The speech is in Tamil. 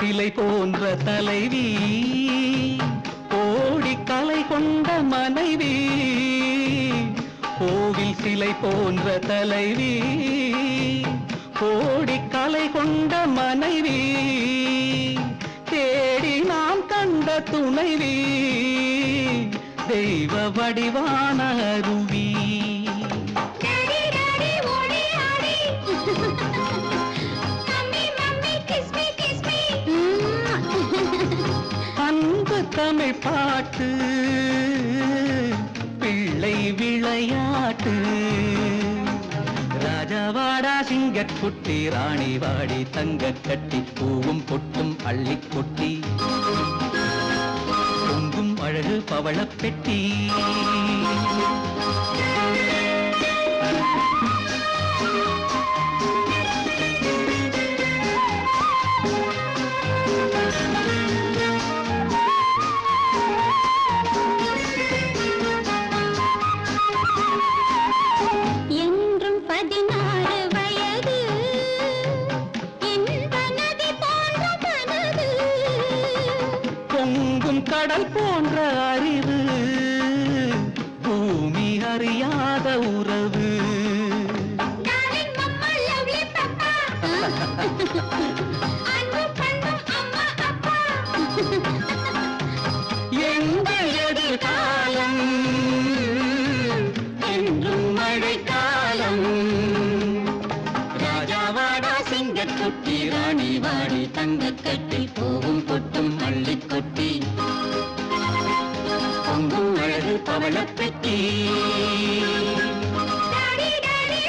சிலை போன்ற தலைவி கோடி கலை கொண்ட மனைவி கோவில் சிலை போன்ற தலைவி கோடி கலை கொண்ட மனைவி தேடி நாம் கண்ட துணைவி தெய்வ வடிவான அருவி. தமிழ் பாட்டு பிள்ளை விளையாட்டு. ராஜாவாடா சிங்கக்குட்டி ராணி வாடி தங்க கட்டி பூவும் பொட்டும் அள்ளி கொட்டி பொங்கும் அழகு பவளப்பெட்டி. கடல் போன்ற அறிவு பூமி அறியாத உறவு. வாடி தங்க கட்டி பூவும் பொட்டும் அள்ளி கொட்டி பொங்கும் அழகு பவளப் பெட்டி. Daddy daddy